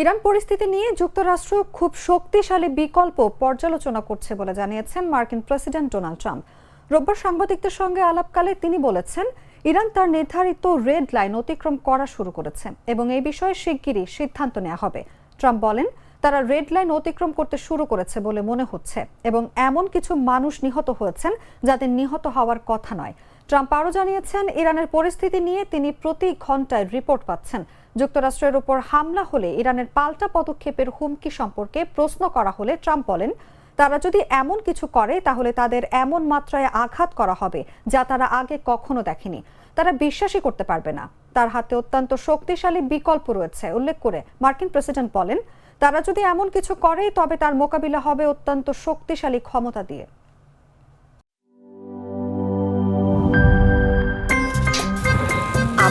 Iran পরিস্থিতি নিয়ে যুক্তরাষ্ট্র খুব শক্তিশালী বিকল্প পর্যালোচনা করছে বলে জানিয়েছেন মার্কিন প্রেসিডেন্ট ডোনাল্ড ট্রাম্প। রোববার সাংবাদিকদের সঙ্গে আলাপকালে তিনি বলেছেন, ইরান তার নির্ধারিত রেড লাইন অতিক্রম করা শুরু করেছে এবং এই বিষয়ে শিগগিরই সিদ্ধান্ত নেওয়া হবে। ট্রাম্প বলেন, তারা রেড লাইন অতিক্রম করতে শুরু করেছে বলে মনে হচ্ছে এবং এমন কিছু মানুষ নিহত হয়েছেন যাদের নিহত হওয়ার কথা নয়। ট্রাম্প আরও জানিয়েছেন, ইরানের পরিস্থিতি নিয়ে তিনি প্রতি ঘন্টায় রিপোর্ট পাচ্ছেন। যুক্তরাষ্ট্রের উপর হামলা হলে ইরানের পাল্টা পদক্ষেপের হুমকি সম্পর্কে প্রশ্ন করা হলে ট্রাম্প বলেন, তারা যদি এমন কিছু করে, তাহলে তাদের এমন মাত্রায় আঘাত করা হবে যা তারা আগে কখনো দেখেনি। তারা বিশ্বাসই করতে পারবে না। তার হাতে অত্যন্ত শক্তিশালী বিকল্প রয়েছে। উল্লেখ করে মার্কিন প্রেসিডেন্ট বলেন, তারা যদি এমন কিছু করে, তবে তার মোকাবিলা হবে অত্যন্ত শক্তিশালী ক্ষমতা দিয়ে।